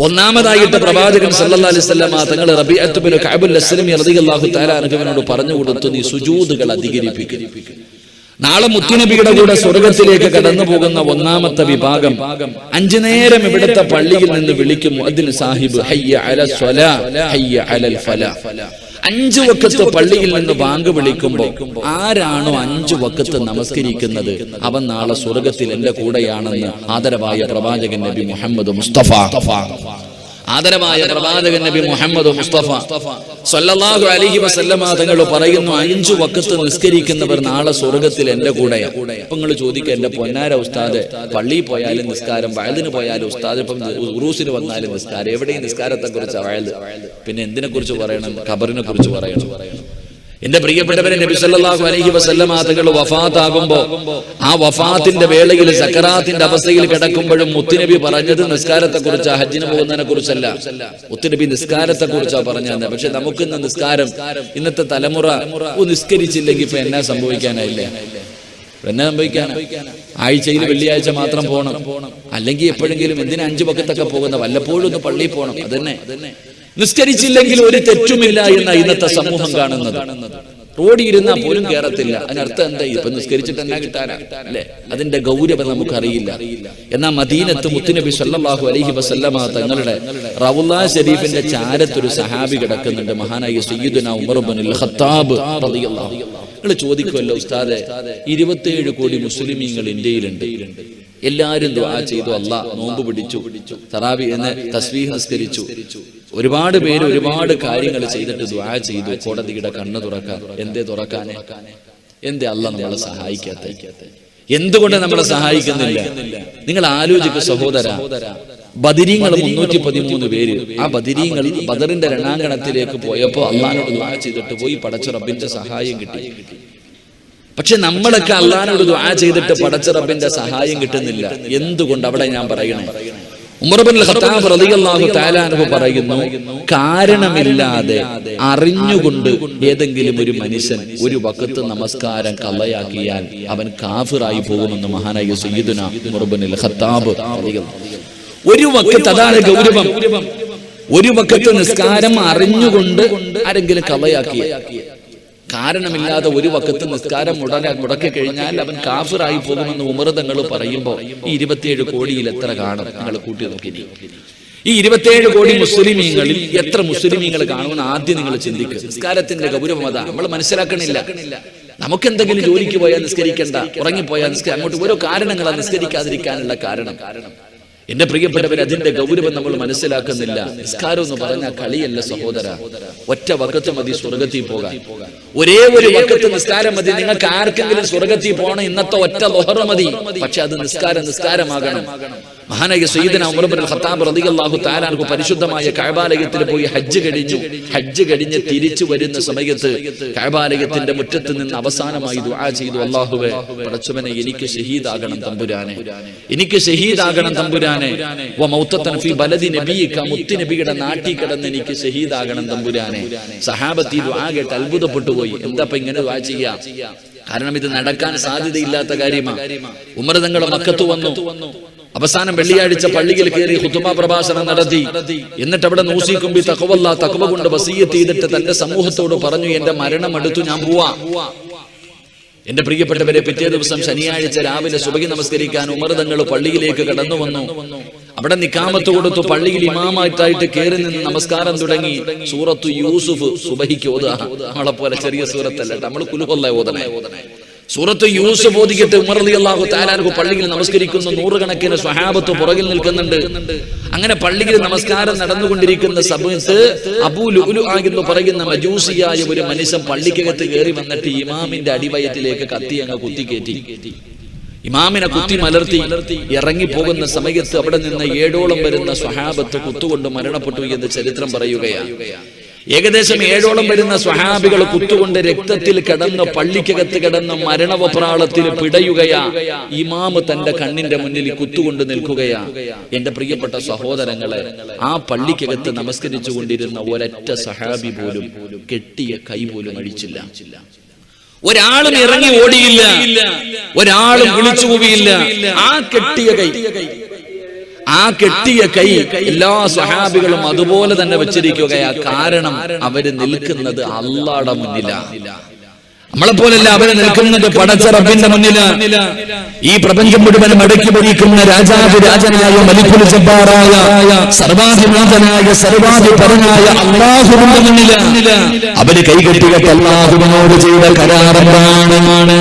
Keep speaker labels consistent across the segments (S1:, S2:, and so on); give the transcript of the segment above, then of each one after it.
S1: ഒന്നാമതായിട്ട് പ്രവാചകൻ സല്ലല്ലാഹു അലൈഹി വസല്ലം തങ്ങൾ റബീഅത്ത് ബിൻ കഅബുൽ അസ്ലമി റളിയല്ലാഹു തആല അൻഹുവിനോട് പറഞ്ഞു കൊടുത്തു നീ സുജൂദുകൾ അധികരിപ്പിക്കും. നാളെ മുത്തുനബിയുടെ കൂടെ സ്വർഗത്തിലേക്ക് കടന്നു പോകുന്ന ഒന്നാമത്തെ വിഭാഗം അഞ്ചു നേരം ഇവിടുത്തെ പള്ളിയിൽ നിന്ന് വിളിക്കും മുഅദ്ദിൻ സാഹിബ് ഹയ്യ അല സ്വലാ ഹയ്യ അലൽ ഫലാ. അഞ്ചു വക്കത്ത് പള്ളിയിൽ നിന്ന് ബാങ്ക് വിളിക്കുമ്പോൾ ആരാണോ അഞ്ചു വക്കത്ത് നമസ്കരിക്കുന്നത്? അവൻ നാളെ സ്വർഗത്തിൽ എന്റെ കൂടെയാണെന്ന് ആദരവായ പ്രവാചകൻ നബി മുഹമ്മദ് മുസ്തഫ. ആദരവായ പ്രവാചകൻ നബി മുഹമ്മദ് മുസ്തഫ സല്ലല്ലാഹു അലൈഹി വസല്ലമ തങ്ങൾ പറയുന്നു അഞ്ചു വക്കത്ത് നിസ്കരിക്കുന്നവർ നാളെ സ്വർഗത്തിൽ എന്റെ കൂടെ അപ്പൊ നിങ്ങൾ ചോദിക്കുക എന്റെ പൊന്നാര ഉസ്താദ് പള്ളിയിൽ പോയാലും നിസ്കാരം വയലിന് പോയാലും ഉസ്താദ് ഇപ്പം ഉറൂസിന് വന്നാലും നിസ്കാരം എവിടെയും നിസ്കാരത്തെ കുറിച്ച് വയൽ പിന്നെ എന്തിനെ കുറിച്ച് പറയണം? ഖബറിനെ കുറിച്ച് പറയണം. എന്റെ പ്രിയപ്പെട്ടവരെ നബി സല്ലല്ലാഹു അലൈഹി വസല്ലമ തങ്ങൾ വഫാത്താകുമ്പോ ആ വഫാത്തിന്റെ വേളയിൽ സക്കറാത്തിന്റെ അവസ്ഥയിൽ കിടക്കുമ്പോഴും മുത്തുനബി പറഞ്ഞത് നിസ്കാരത്തെ കുറിച്ചാ ഹജ്ജിന് പോകുന്നതിനെ കുറിച്ചല്ല മുത്തുനബി നിസ്കാരത്തെ കുറിച്ചാ പറഞ്ഞത്. പക്ഷെ നമുക്ക് ഇന്ന് നിസ്കാരം ഇന്നത്തെ തലമുറ നിസ്കരിച്ചില്ലെങ്കിൽ ഇപ്പൊ എന്നാ സംഭവിക്കാനായില്ലേ? എന്നെ സംഭവിക്കാനാ? ആഴ്ചയിൽ വെള്ളിയാഴ്ച മാത്രം പോകണം അല്ലെങ്കിൽ എപ്പോഴെങ്കിലും എന്തിനാ അഞ്ചു പക്കത്തൊക്കെ പോകുന്ന വല്ലപ്പോഴും ഒന്ന് പള്ളിയിൽ പോകണം അതന്നെ. നിസ്കരിച്ചില്ലെങ്കിൽ ഒരു തെറ്റുമില്ല എന്ന ഇന്നത്തെ സമൂഹം കാണുന്നത്. റോഡിൽ ഇരുന്നാൽ പോലും കയറത്തില്ല അതിനർത്ഥം എന്താ? ഇപ്പൊ നിസ്കരിച്ചിട്ട് എന്നാ കിട്ടാനാ? അല്ലെ? അതിന്റെ ഗൗരവം നമുക്കറിയില്ല. എന്നാൽ മദീനത്ത് മുത്തുനബി സല്ലാഹു അലഹി വസല്ലമ തങ്ങളുടെ റവുല്ലാ ഷരീഫിന്റെ ചാരത്തൊരു സഹാബി കിടക്കുന്നുണ്ട്. മഹാനായ സയ്യിദുന ഉമർ ഇബ്നുൽ ഖത്താബ് നിങ്ങൾ ചോദിക്കുമല്ലോ ഉസ്താദെ ഇരുപത്തിയേഴ് കോടി മുസ്ലിമീങ്ങൾ ഇന്ത്യയിലുണ്ട്. എല്ലാരും ചെയ്തു. അല്ല നോമ്പ് പിടിച്ചു. തറാവി എന്ന് തസ്വീഹ് നിസ്കരിച്ചു. ഒരുപാട് പേര് ഒരുപാട് കാര്യങ്ങൾ ചെയ്തിട്ട് ദ്വാ ചെയ്തു. കോടതിയുടെ കണ്ണ് തുറക്കാൻ എന്തേ തുറക്കാനെ? എന്തേ അല്ല നമ്മളെ സഹായിക്കാത്ത? എന്തുകൊണ്ട് നമ്മളെ സഹായിക്കുന്നില്ല? നിങ്ങൾ ആലോചിക്ക സഹോദര. ബദിരീങ്ങൾ മുന്നൂറ്റി പതിമൂന്ന് പേര്. ആ ബദിരീങ്ങൾ ബദറിന്റെ രണാങ്കണത്തിലേക്ക് പോയപ്പോ അള്ളഹാനോട് ദുആ ചെയ്തിട്ട് പോയി പടച്ച റബ്ബിന്റെ സഹായം കിട്ടി. പക്ഷെ നമ്മളൊക്കെ അള്ളഹാനോട് ദുആ ചെയ്തിട്ട് പടച്ച റബ്ബിന്റെ സഹായം കിട്ടുന്നില്ല. എന്തുകൊണ്ട് അവിടെ ഞാൻ പറയണേ? ഉമർബിൻ ഖത്താബ് റളിയല്ലാഹു തആല അൻഹു പറയുന്നു കാരണമില്ലാതെ അറിഞ്ഞുകൊണ്ട് ഏതെങ്കിലും ഒരു മനുഷ്യൻ ഒരു വക്കത്ത് നമസ്കാരം കള്ളയാക്കിയാൽ അവൻ കാഫിറായി പോകുമെന്ന് മഹാനായ സയ്യിദുന ഉമർബിൻ ഖത്താബ് റളിയല്ലാഹു ഒരു വക്കത്ത് അതാണ് ഗൗരവം. ഒരു വക്കത്ത് നിസ്കാരം അറിഞ്ഞുകൊണ്ട് ആരെങ്കിലും കള്ളയാക്കിയ കാരണമില്ലാതെ ഒരു വക്കത്ത് നിസ്കാരം ഉടനെ മുടക്കി കഴിഞ്ഞാൽ അവൻ കാഫിറായി പോകുമെന്ന് ഉമൃതങ്ങൾ പറയുമ്പോൾ ഈ ഇരുപത്തിയേഴ് കോടിയിൽ എത്ര കാണും? നിങ്ങൾ കൂട്ടി നോക്കി. ഈ ഇരുപത്തിയേഴ് കോടി മുസ്ലിമീങ്ങളിൽ എത്ര മുസ്ലിമീങ്ങൾ കാണുമെന്ന് ആദ്യം നിങ്ങൾ ചിന്തിക്കുക നിസ്കാരത്തിന്റെ ഗൗരവം അതാ. നമ്മൾ മനസ്സിലാക്കണില്ല. നമുക്ക് എന്തെങ്കിലും ജോലിക്ക് പോയാൽ നിസ്കരിക്കണ്ട ഉറങ്ങിപ്പോയാൽ നിസ്കരിക്കാം അങ്ങോട്ട് ഓരോ കാരണങ്ങളാണ് നിസ്കരിക്കാതിരിക്കാനുള്ള കാരണം കാരണം. എന്റെ പ്രിയപ്പെട്ടവർ അതിന്റെ ഗൗരവം നമ്മൾ മനസ്സിലാക്കുന്നില്ല. നിസ്കാരം എന്ന് പറഞ്ഞ കളിയല്ല സഹോദര. ഒറ്റ വക്കത്ത് മതി സ്വർഗത്തിൽ പോകാൻ. ഒരേ ഒരു വക്കത്ത് നിസ്കാരം മതി നിങ്ങൾക്ക് ആർക്കെങ്കിലും സ്വർഗത്തിൽ പോകണം ഇന്നത്തെ ഒറ്റ ലൊഹറ മതി. പക്ഷെ അത് നിസ്കാരം നിസ്കാരമാകണം. മഹാനായ സയ്യിദന ഉമർ ഇബ്നുൽ ഖത്താബ് റളിയല്ലാഹു തആല അൻഹു പരിശുദ്ധമായ കഅബാലയത്തിൽ പോയി ഹജ്ജ് കഴിഞ്ഞു. ഹജ്ജ് കഴിഞ്ഞ് തിരിച്ചു വരുന്ന സമയത്ത് കഅബാലയത്തിന്റെ മുറ്റത്ത് നിന്ന് അവസാനമായി ദുആ ചെയ്തു. അല്ലാഹുവേ പടച്ചവനെ എനിക്ക് ഷഹീദാകണം തമ്പുരാനെ. എനിക്ക് ഷഹീദാകണം തമ്പുരാനെ ഫീ ബലദി നബിയിക മുത്തി നബിയുടെ നാട്ടിൽ കിടന്ന് എനിക്ക് ഷഹീദാകണം തമ്പുരാനെ. സഹാബത്തി കേട്ട് അത്ഭുതപ്പെട്ടു പോയി. എന്താ ഇപ്പൊ ഇങ്ങനെ ദുആ ചെയ്യാ? കാരണം ഇത് നടക്കാൻ സാധ്യതയില്ലാത്ത കാര്യമാണ് ഉമർ തങ്ങളെ മക്കത്ത് വന്നു. അവസാനം വെള്ളിയാഴ്ച പള്ളിയിൽ കയറി ഹുത്തുമ പ്രഭാഷണം നടത്തി. എന്നിട്ട് അവിടെ നൂസിക്കുമ്പി തക്കവല്ല തക്കവ കൊണ്ട് വസീയത്ത് ചെയ്തിട്ട് തന്റെ സമൂഹത്തോട് പറഞ്ഞു എന്റെ മരണം അടുത്തു ഞാൻ പോവാ. എന്റെ പ്രിയപ്പെട്ടവരെ പിറ്റേ ദിവസം ശനിയാഴ്ച രാവിലെ സുബഹി നമസ്കരിക്കാൻ ഉമർ തങ്ങൾ പള്ളിയിലേക്ക് കടന്നു വന്നു അവിടെ നിക്കാമത്ത് കൊടുത്തു പള്ളിയിൽ ഇമാമായിട്ടായിട്ട് കയറി നിന്ന് നമസ്കാരം തുടങ്ങി. സൂറത്തു യൂസുഫ് സുബഹിക്ക് ഓതുക. നമ്മളെ പോലെ ചെറിയ സൂറത്തല്ല നമ്മൾ കുലുകൊല്ല ഓതണേ. സൂറത്ത് യൂസഫ് ഓതിക്കിട്ട് ഉമർ അലി അള്ളാഹു താലാൻഹു പള്ളിയിൽ നമസ്കരിക്കുന്ന. നൂറുകണക്കിന് സ്വഹാബത്ത് പുറകിൽ നിൽക്കുന്നുണ്ട്. അങ്ങനെ പള്ളിയിൽ നമസ്കാരം നടന്നുകൊണ്ടിരിക്കുന്ന സമയത്ത് അബൂ ലുലു ആകുന്നു പറയുന്ന മജൂസിയായ ഒരു മനുഷ്യൻ പള്ളിക്കകത്ത് കയറി വന്നിട്ട് ഇമാമിന്റെ അടിവയത്തിലേക്ക് കത്തി അങ്ങ് കുത്തിക്കയറ്റി ഇമാമിനെ കുത്തി മലർത്തി ഇറങ്ങി പോകുന്ന സമയത്ത് അവിടെ നിന്ന് ഏഴോളം വരുന്ന സ്വഹാബത്ത് കുത്തുകൊണ്ട് മരണപ്പെട്ടു എന്ന് ചരിത്രം പറയുകയാണ്. ഏകദേശം ഏഴോളം വരുന്ന സ്വഹാബികൾ കുത്തുകൊണ്ട് രക്തത്തിൽ കിടന്ന് പള്ളിക്കകത്ത് കിടന്ന് മരണവപ്രാളത്തിൽ പിടയുകയാ. ഇമാമ് തന്റെ കണ്ണിന്റെ മുന്നിൽ കുത്തുകൊണ്ട് നിൽക്കുകയാ. എന്റെ പ്രിയപ്പെട്ട സഹോദരങ്ങളെ ആ പള്ളിക്കകത്ത് നമസ്കരിച്ചു കൊണ്ടിരുന്ന ഒരൊറ്റ സഹാബി പോലും കെട്ടിയ കൈ പോലും അഴിച്ചില്ല. ഒരാളും ഇറങ്ങി ഓടിയില്ല. ഒരാളും വിളിച്ചു പോവിയില്ല ആ കെട്ടിയ കൈ. ആ കെട്ടിയ കൈ എല്ലാ സഹാബികളും അതുപോലെ തന്നെ വെച്ചിരിക്കുകയാ. കാരണം അവർ നിൽക്കുന്നത് അള്ളാടെ മുന്നിലാണ് നമ്മളെ പോലല്ല അവർ നിൽക്കുന്നത് പടച്ച റബ്ബിന്റെ മുന്നിൽ. ഈ പ്രപഞ്ചം മുഴുവൻ മടക്കി ഭരിക്കുന്ന രാജാതിരാജനായ മലിക്കുൽ ജബ്ബാറായ സർവാധിനാഥനായ സർവാധിപരനായ അള്ളാഹുവിന്റെ മുന്നിൽ. അവർ കൈകെട്ടിയിട്ട് അള്ളാഹുവിനോട് ചെയ്ത കരാറെന്താണ്.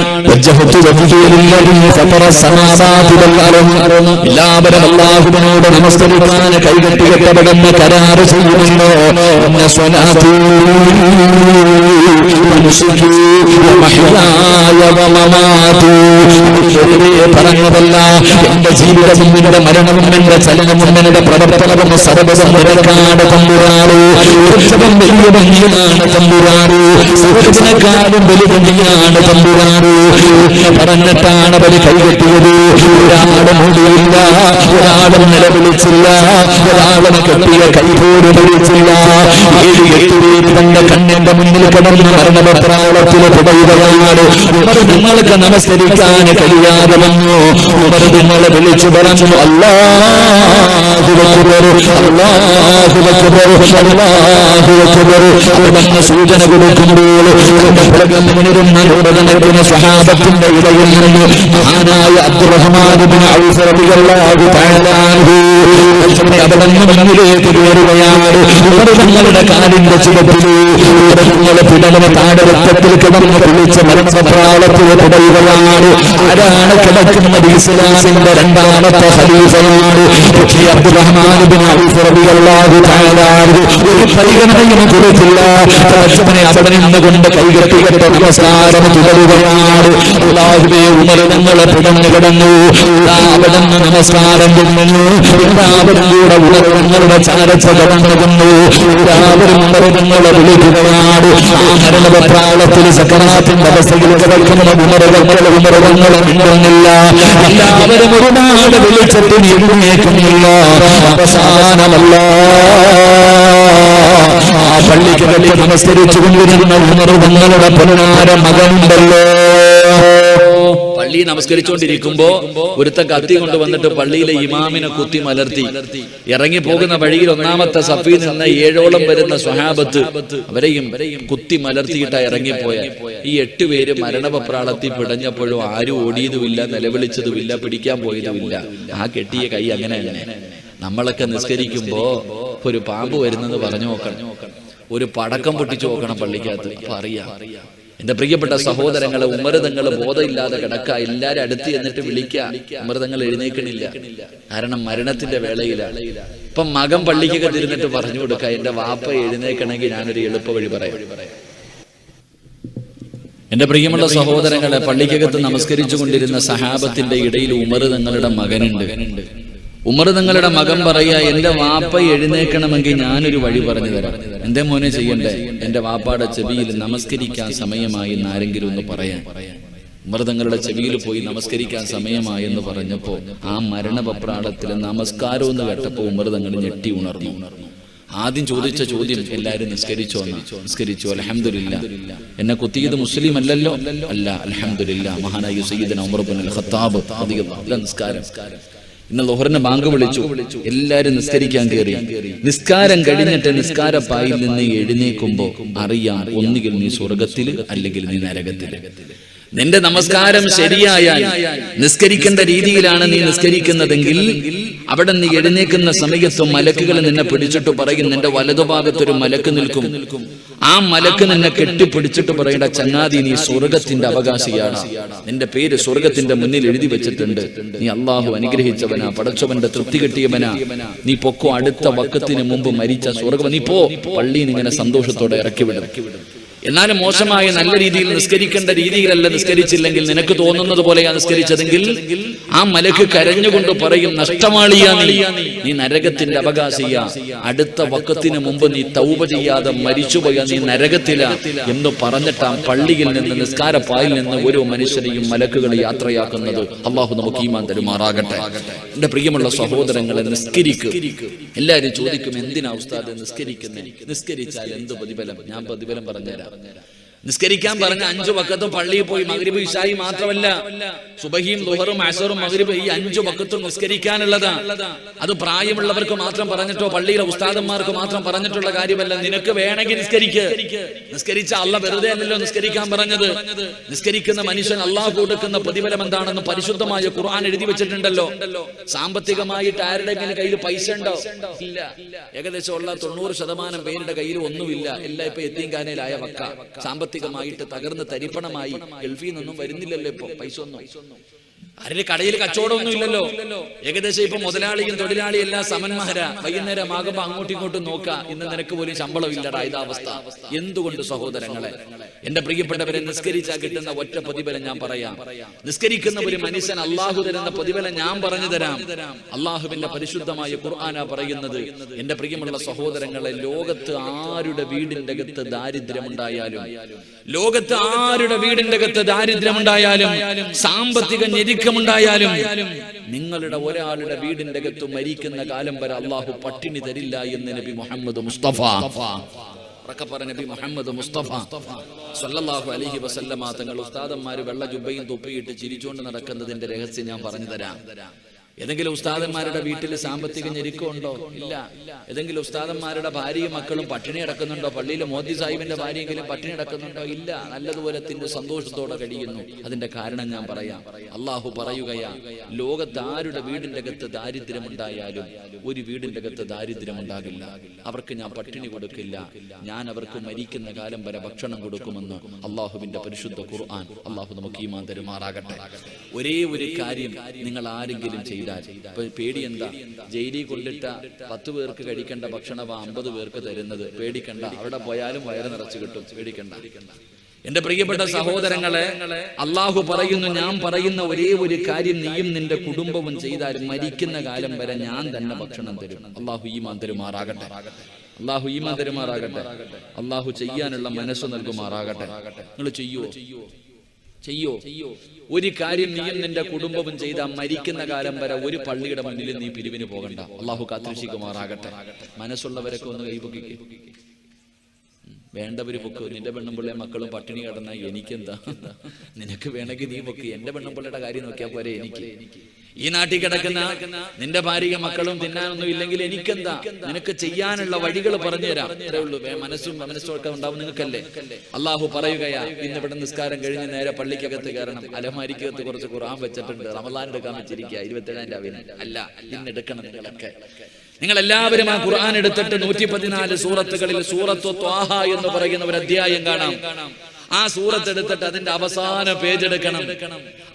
S1: എല്ലാവരും അള്ളാഹുവിനോട് നമസ്കരിക്കാൻ കൈകെട്ടികെട്ടവരെന്ന് കരാറ് ചെയ്യുമല്ലോ വമമാതി. വെറുതെ പറഞ്ഞതല്ല എന്റെ ജീവിതവും എന്റെ മരണവും എന്റെ ചലനവും എന്റെ പ്രവർത്തനവും സർവതും നിരക്കാട് വലിയ ഭംഗിയാണ് തമ്പുരാറു സുഹൃത്തിനെക്കാളും വലിയ ഭംഗിയാണ് തമ്പുരാറു പറഞ്ഞിട്ടാണ് അവർ കൈകെട്ടിയത് ഒരാളും മുടിയില്ല ഒരാളും നിലവിളിച്ചില്ല ഒരാളും കെട്ടിയ കൈ പോലും വിളിച്ചില്ല തന്റെ കണ്ണിന്റെ മുന്നിൽ കിടന്ന് നിങ്ങൾക്ക് നമസ്കരിക്കാൻ കഴിയാതെ വന്നു നിങ്ങളെ വിളിച്ചു പറഞ്ഞു അല്ലാഹു അക്ബർ അല്ലാഹു അക്ബർ അല്ലാഹു അക്ബർ അവിടുന്ന് സൂചന കൊടുക്കുമ്പോൾ തന്റെ പുറകിൽ സ്വഹാബത്തിന്റെ ഇടയിൽ നിന്ന് മഹാനായ അബ്ദുറഹ്മാൻ ബിൻ ഔഫ് അവിടെ നിന്ന് മുന്നിലേക്ക് കയറുകയാണ്. കാലിന്റെ പിടവനെ താഴെ രക്തത്തിൽ കിടന്ന് വിളിച്ച് മരണപ്രാളത്തിൽ തുടരുകയാണ് ആരാണ് കിടക്കുന്നത് ഇസ്ലാമിന്റെ രണ്ടാമത്തെ ഖലീഫയാണ് പക്ഷേ അബ്ദുറഹ്മാൻ ബിൻ ഔഫ് റളിയല്ലാഹു തആല ഒരു പരിഗണനയും കൊടുത്തില്ല. പടച്ചവനെ അവിടെ നിന്നുകൊണ്ട് കൈകെട്ടികെട്ട നമസ്കാരം തുടരുകയാണ്. അള്ളാഹുവേ ഉമർ ഞങ്ങളെ പിടന്നു കിടന്നു. അവിടെ നമസ്കാരം തുടങ്ങുന്നു എല്ലാവരും കൂടെ ഉമർ ഞങ്ങളുടെ ചാരച്ച കടന്നു എല്ലാവരും ഉമർ ഞങ്ങളെ വിളിക്കുകയാണ്. ആ മരണപ്രാളത്തിൽ സക്കറാത്തിന്റെ അവസ്ഥയിൽ കിടക്കുന്ന ഉമറുകളെ ഉമറുകളെ മിണ്ടുന്നില്ല എല്ലാവരും ഒരുപാട് വിളിച്ചിട്ട് എഴുന്നേക്കുന്നില്ല അവസാനമല്ല. ആ പള്ളിക്ക് വലിയ നമസ്കരിച്ചു കൊണ്ടിരുന്ന ഉമറുകളുടെ പുനരാര മകനുണ്ടല്ലോ പള്ളി നമസ്കരിച്ചുകൊണ്ടിരിക്കുമ്പോ ഒരുത്ത കത്തി കൊണ്ടുവന്നിട്ട് പള്ളിയിലെ ഇമാമിനെ കുത്തി മലർത്തി. ഇറങ്ങി പോകുന്ന വഴിയിൽ ഒന്നാമത്തെ സഫീൽ നിന്ന് ഏഴോളം വരുന്ന സ്വഹാബത്ത് അവരെയും കുത്തി മലർത്തിയിട്ടാ ഇറങ്ങിപ്പോയ. ഈ എട്ട് പേര് മരണപപ്രാളത്തിൽ പിടഞ്ഞപ്പോഴും ആരും ഓടിയതുമില്ല നിലവിളിച്ചതുമില്ല പിടിക്കാൻ പോയതുമില്ല. ആ കെട്ടിയ കൈ അങ്ങനെ അങ്ങനെ നമ്മളൊക്കെ നിസ്കരിക്കുമ്പോ ഒരു പാമ്പ് വരുന്നെന്ന് പറഞ്ഞു നോക്കണം. ഒരു പടക്കം പൊട്ടിച്ചു നോക്കണം പള്ളിക്കകത്ത്. അറിയാം എന്റെ പ്രിയപ്പെട്ട സഹോദരങ്ങളെ ഉമരതങ്ങൾ ബോധമില്ലാതെ കിടക്ക എല്ലാരും അടുത്ത് എന്നിട്ട് വിളിക്ക ഉമരതങ്ങൾ എഴുന്നേക്കണില്ല കാരണം മരണത്തിന്റെ വേളയിലാണ് ഇപ്പൊ മകൻ പള്ളിക്കൊക്കെ തിരുന്നിട്ട് പറഞ്ഞു കൊടുക്ക എന്റെ വാപ്പ എഴുന്നേക്കണമെങ്കിൽ ഞാനൊരു എളുപ്പ വഴി പറയാം. എന്റെ പ്രിയമുള്ള സഹോദരങ്ങളെ പള്ളിക്കകത്ത് നമസ്കരിച്ചു കൊണ്ടിരുന്ന സഹാബത്തിന്റെ ഇടയിൽ ഉമർ തങ്ങളുടെ മകനുണ്ട്. ഉമർ നിങ്ങളുടെ മകൻ പറയുക എന്റെ വാപ്പ എഴുന്നേക്കണമെങ്കിൽ ഞാനൊരു വഴി പറഞ്ഞു തരാം. എന്റെ മോനെ ചെയ്യണ്ടേ? എന്റെ വാപ്പാടെ ചെവിയിൽ നമസ്കരിക്കാൻ സമയമായി എന്ന് ആരെങ്കിലും ഒന്ന് പറയാൻ. ഉമർ തങ്ങളുടെ ചെവിയിൽ പോയി നമസ്കരിക്കാൻ സമയമായി എന്ന് പറഞ്ഞപ്പോ ആ മരണപപ്രാളത്തിലെ നമസ്കാരം എന്ന് കേട്ടപ്പോ ഉമർ തങ്ങൾ ഞെട്ടി ഉണർന്നു. ആദ്യം ചോദിച്ച ചോദ്യം എല്ലാരും നിസ്കരിച്ചോ. നിസ്കരിച്ചു അലഹമില്ല എന്നെ കുത്തിയത് മുസ്ലിം അല്ലല്ലോ? അല്ല അലഹമില്ല മഹാനായ സയ്യിദ് ഉമർ ബിൻ. നിസ്കാരം. ഇന്ന് ലോഹറിന് ബാങ്ക് വിളിച്ചു. എല്ലാരും നിസ്കരിക്കാൻ കയറി. നിസ്കാരം കഴിഞ്ഞിട്ട് നിസ്കാരപ്പായിൽ നിന്ന് എഴുന്നേക്കുമ്പോ അറിയാം ഒന്നുകിൽ നീ സ്വർഗത്തിൽ അല്ലെങ്കിൽ നീ നരകത്തിൽ നിന്റെ നമസ്കാരം ശരിയായാൽ നിസ്കരിക്കേണ്ട രീതിയിലാണ് നീ നിസ്കരിക്കുന്നതെങ്കിൽ അവിടെ നീ എഴുന്നേക്കുന്ന സമയത്ത് മലക്കുകൾ നിന്നെ പിടിച്ചിട്ട് പറയും നിന്റെ വലതുഭാഗത്തൊരു മലക്ക് നിൽക്കും. ആ മലക്ക് നിന്നെ കെട്ടിപ്പിടിച്ചിട്ട് പറയേണ്ട ചങ്ങാതി നീ സ്വർഗത്തിന്റെ അവകാശിയാണ്. നിന്റെ പേര് സ്വർഗത്തിന്റെ മുന്നിൽ എഴുതി വെച്ചിട്ടുണ്ട്. നീ അള്ളാഹു അനുഗ്രഹിച്ചവനാ പടച്ചവന്റെ തൃപ്തി കിട്ടിയവനാ. നീ പൊക്കോ അടുത്ത വക്കത്തിന് മുമ്പ് മരിച്ച സ്വർഗം. നീ പോ. പള്ളിയിൽ ഇങ്ങനെ സന്തോഷത്തോടെ ഇറക്കി വിടും എന്നാലും മോശമായ നല്ല രീതിയിൽ നിസ്കരിക്കേണ്ട രീതിയിലല്ല നിസ്കരിച്ചില്ലെങ്കിൽ നിനക്ക് തോന്നുന്നത് പോലെയാ നിസ്കരിച്ചതെങ്കിൽ ആ മലക്ക് കരഞ്ഞുകൊണ്ട് പറയും നഷ്ടമാളിയാ നീ. നീ. നരകത്തിന്റെ അവകാശിയ അടുത്ത വക്കത്തിന് മുമ്പ് നീ തൗപ ചെയ്യാതെ മരിച്ചുപോയ നീ നരകത്തില. എന്ന് പറഞ്ഞിട്ട് പള്ളിയിൽ നിന്ന് നിസ്കാര പായിൽ നിന്ന് ഓരോ മനുഷ്യരെയും മലക്കുകൾ യാത്രയാക്കുന്നത് അള്ളാഹു നമുക്ക് ഈമാൻ തരുമാറാകട്ടെ. എന്റെ പ്രിയമുള്ള സഹോദരങ്ങളെ നിസ്കരിക്കും. എല്ലാരും ചോദിക്കും എന്തിനാ ഉസ്താദ് നിസ്കരിക്കുന്നേ? നിസ്കരിച്ചാൽ എന്ത് പ്രതിഫലം? ഞാൻ പ്രതിഫലം പറഞ്ഞുതരാം. പറഞ്ഞുതരാം നിസ്കരിക്കാൻ പറഞ്ഞ അഞ്ചു വക്കത്തും പള്ളിയിൽ പോയി മഗ്രിബ് ഇഷായി മാത്രമല്ല സുബഹിയും ദുഹറും അസറും മകരിബ് ഈ അഞ്ചു വക്കത്തും നിസ്കരിക്കാനുള്ളതാ. അത് പ്രായമുള്ളവർക്ക് മാത്രം പറഞ്ഞിട്ടോ പള്ളിയിലെ ഉസ്താദന്മാർക്ക് മാത്രം പറഞ്ഞിട്ടുള്ള കാര്യമല്ല. നിനക്ക് വേണമെങ്കിൽ നിസ്കരിക്ക്. നിസ്കരിച്ച അല്ല വെറുതെ അല്ലല്ലോ നിസ്കരിക്കാൻ പറഞ്ഞത്. നിസ്കരിക്കുന്ന മനുഷ്യൻ അള്ളാഹു കൊടുക്കുന്ന പ്രതിഫലം എന്താണെന്ന് പരിശുദ്ധമായ ഖുർആൻ എഴുതി വെച്ചിട്ടുണ്ടല്ലോ. സാമ്പത്തികമായിട്ട് ആരുടെങ്കിലും കയ്യിൽ പൈസ ഉണ്ടോ? ഇല്ല. ഏകദേശം ഉള്ള തൊണ്ണൂറ് ശതമാനം പേരുടെ കയ്യിൽ ഒന്നുമില്ല. എല്ലാം ഇപ്പൊ എത്തിയും കാനയിലായ വക്ക സാമ്പത്തികമായിട്ട് തകർന്ന് തരിപ്പണമായി ഗൾഫിൽ നിന്നും വരുന്നില്ലല്ലോ ഇപ്പൊ. പൈസ ഒന്നും. ആരുടെ കടയിൽ കച്ചവടമൊന്നും ഇല്ലല്ലോ ഏകദേശം ഇപ്പൊ മുതലാളിയും തൊഴിലാളിയും എല്ലാം സമന്മാരാ. വൈകുന്നേരം ആകുമ്പോ അങ്ങോട്ടും ഇങ്ങോട്ടും നോക്ക. ഇന്ന് നിനക്ക് പോലും ശമ്പളം ഇല്ലടാ ഇതാവസ്ഥ എന്തുകൊണ്ട് സഹോദരങ്ങളെ? എന്റെ പ്രിയപ്പെട്ടവരെ നിസ്കരിച്ചാൽ കിട്ടുന്ന ഒറ്റ പ്രതിഫലം ഞാൻ പറയാം. നിസ്കരിക്കുന്ന ഒരു മനുഷ്യൻ അള്ളാഹു തരുന്ന പ്രതിഫലം ഞാൻ പറഞ്ഞു തരാം. അള്ളാഹുവിന്റെ പരിശുദ്ധമായ ഖുർആന പറയുന്നത് എന്റെ പ്രിയമുള്ള സഹോദരങ്ങളെ ലോകത്ത് ആരുടെ വീടിന്റെ അകത്ത് ദാരിദ്ര്യമുണ്ടായാലും ലോകത്ത് ആരുടെ വീടിന്റെ അകത്ത് ദാരിദ്ര്യമുണ്ടായാലും സാമ്പത്തിക ഞെരുക്കമുണ്ടായാലും നിങ്ങളുടെ ഒരാളുടെ വീടിന്റെ അകത്ത് മരിക്കുന്ന കാലം വരെ അള്ളാഹു പട്ടിണി തരില്ല എന്ന് നബി മുഹമ്മദ് മുസ്തഫ. പറ നബി മുഹമ്മദ് മുസ്തഫ. അലൈഹി വസല്ലമ തങ്ങൾ ഉസ്താദന്മാര് വെള്ള ജുബയും തൊപ്പിയിട്ട് ചിരിച്ചുകൊണ്ട് നടക്കുന്നതിന്റെ രഹസ്യം ഞാൻ പറഞ്ഞു തരാം. ഏതെങ്കിലും ഉസ്താദന്മാരുടെ വീട്ടിൽ സാമ്പത്തിക ഞെരുക്കമുണ്ടോ ഇല്ല. ഏതെങ്കിലും ഉസ്താദന്മാരുടെ ഭാര്യയും മക്കളും പട്ടിണി അടക്കുന്നുണ്ടോ പള്ളിയിലെ മോദി സാഹിബിന്റെ ഭാര്യയെങ്കിലും പട്ടിണി അടക്കുന്നുണ്ടോ ഇല്ല. നല്ലതുപോലെ തിന്റെ സന്തോഷത്തോടെ കഴിയുന്നു. അതിന്റെ കാരണം ഞാൻ പറയാം. അള്ളാഹു പറയുകയാ ലോകത്ത് ആരുടെ വീടിന്റെ അകത്ത് ദാരിദ്ര്യമുണ്ടായാലും ഒരു വീടിന്റെ അകത്ത് ദാരിദ്ര്യമുണ്ടാകില്ല. അവർക്ക് ഞാൻ പട്ടിണി കൊടുക്കില്ല. ഞാൻ അവർക്ക് മരിക്കുന്ന കാലം വരെ ഭക്ഷണം കൊടുക്കുമെന്ന് അള്ളാഹുവിന്റെ പരിശുദ്ധ ഖുർആൻ അള്ളാഹു നമുക്ക് ഈമാൻ തരുമാറാകട്ടെ. ഒരേ ഒരു കാര്യം നിങ്ങൾ ആരെങ്കിലും ചെയ്താൽ പേടി എന്താ ജയിലിൽ കൊണ്ടിട്ട പത്ത് പേർക്ക് കഴിക്കേണ്ട ഭക്ഷണം അമ്പത് പേർക്ക് തരുന്നത്. പേടിക്കണ്ട. അവിടെ പോയാലും വയറ് നിറച്ചു കിട്ടും. പേടിക്കണ്ട. എന്റെ പ്രിയപ്പെട്ട സഹോദരങ്ങളെ അള്ളാഹു പറയുന്നു ഞാൻ പറയുന്ന ഒരേ ഒരു കാര്യം നീയും നിന്റെ കുടുംബവും ചെയ്താൽ മരിക്കുന്ന കാലം വരെ ഞാൻ തന്നെ ഭക്ഷണം തരും. അള്ളാഹു ഈ തരുമാറാകട്ടെ. അള്ളാഹു ഈ തരുമാറാകട്ടെ. അള്ളാഹു ചെയ്യാനുള്ള മനസ്സ് നൽകുമാറാകട്ടെ. നിങ്ങൾ ചെയ്യോ ചെയ്യോ. ഒരു കാര്യം നീയും നിന്റെ കുടുംബവും ചെയ്ത മരിക്കുന്ന കാലം വരെ ഒരു പള്ളിയുടെ മുന്നിൽ നീ പിരിവിന് പോകണ്ട. അള്ളാഹു കാത്തിരക്ഷിക്കുമാറാകട്ടെ. മനസ്സുള്ളവരൊക്കെ ഒന്ന് കൈപൊക്കിക്ക്. വേണ്ടവര് പൊക്ക്. നിന്റെ പെണ്ണുമ്പിള്ളെ മക്കളും പട്ടിണി കിടന്ന എനിക്കെന്താ? നിനക്ക് വേണമെങ്കിൽ നീ പൊക്ക്. എന്റെ പെണ്ണുമ്പിള്ളയുടെ കാര്യം നോക്കിയാൽ പോരെ എനിക്ക്. ഈ നാട്ടിൽ കിടക്കുന്ന നിന്റെ ഭാര്യ മക്കളും തിന്നാനൊന്നും ഇല്ലെങ്കിൽ എനിക്കെന്താ? നിനക്ക് ചെയ്യാനുള്ള വഴികൾ പറഞ്ഞു തരാം അത്രേ ഉള്ളൂ. മനസ്സും മനസ്സും ഒക്കെ ഉണ്ടാവും നിങ്ങൾക്കല്ലേ? അള്ളാഹു പറയുകയാ ഇന്ന് ഇവിടെ നിസ്കാരം കഴിഞ്ഞ് നേരെ പള്ളിക്കകത്ത് കയറണം. അലമാരിക്കകത്ത് കുറച്ച് ഖുർആൻ വെച്ചിട്ടുണ്ട്. റമലാൻ എടുക്കാൻ വെച്ചിരിക്കുക ഇരുപത്തേഴാം രാവിലെ. അല്ല ഇന്ന് എടുക്കണം നിങ്ങളൊക്കെ. നിങ്ങൾ എല്ലാവരും ആ ഖുർആൻ എടുത്തിട്ട് നൂറ്റി പതിനാല് സൂറത്തുകളിൽ സൂറത്തു ത്വാഹ എന്ന് പറയുന്ന ഒരു അധ്യായം കാണാം. ആ സൂറത്ത് എടുത്തിട്ട് അതിന്റെ അവസാന പേജ് എടുക്കണം.